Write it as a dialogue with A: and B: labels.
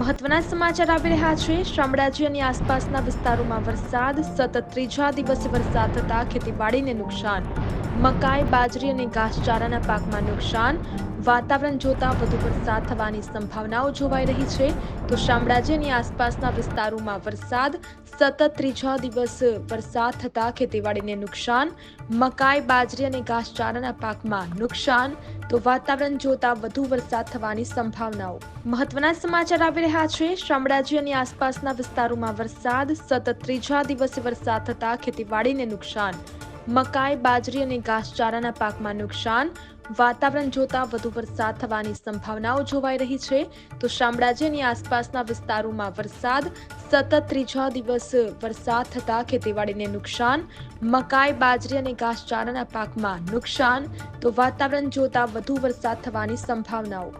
A: મહત્વના સમાચાર આવી રહ્યા છે. શામળાજી અને આસપાસના વિસ્તારોમાં વરસાદ, સતત ત્રીજા દિવસે વરસાદ થતા ખેતીવાડીને નુકસાન. મકાઈ, બાજરી અને ઘાસચારાના પાકમાં નુકસાન. વાતાવરણ જોતા વધુ વરસાદ થવાની સંભાવનાઓ જોવાઈ રહી છે. તો શામળાજી અને આસપાસના વિસ્તારોમાં વરસાદ, સતત ત્રીજા દિવસ વરસાદ થતા ખેતીવાડીને નુકસાન. મકાઈ, બાજરી અને ઘાસચારાના પાકમાં નુકસાન. તો વાતાવરણ જોતા વધુ વરસાદ થવાની સંભાવનાઓ. મહત્વના સમાચાર આવી રહ્યા છે. શામળાજી અને આસપાસના વિસ્તારોમાં વરસાદ, સતત ત્રીજા દિવસે વરસાદ થતા ખેતીવાડીને નુકસાન. મકાઈ, બાજરી અને ઘાસચારાના પાકમાં નુકસાન. વાતાવરણ જોતા વધુ વરસાદ થવાની સંભાવનાઓ જોવાઈ રહી છે. તો શામળાજી આસપાસના વિસ્તારોમાં વરસાદ, સતત ત્રીજા દિવસ વરસાદ થતા ખેતીવાડીને નુકસાન, મકાઈ, બાજરી અને ઘાસચારાના પાકમાં નુકસાન, તો વાતાવરણ જોતા વધુ વરસાદ થવાની સંભાવનાઓ.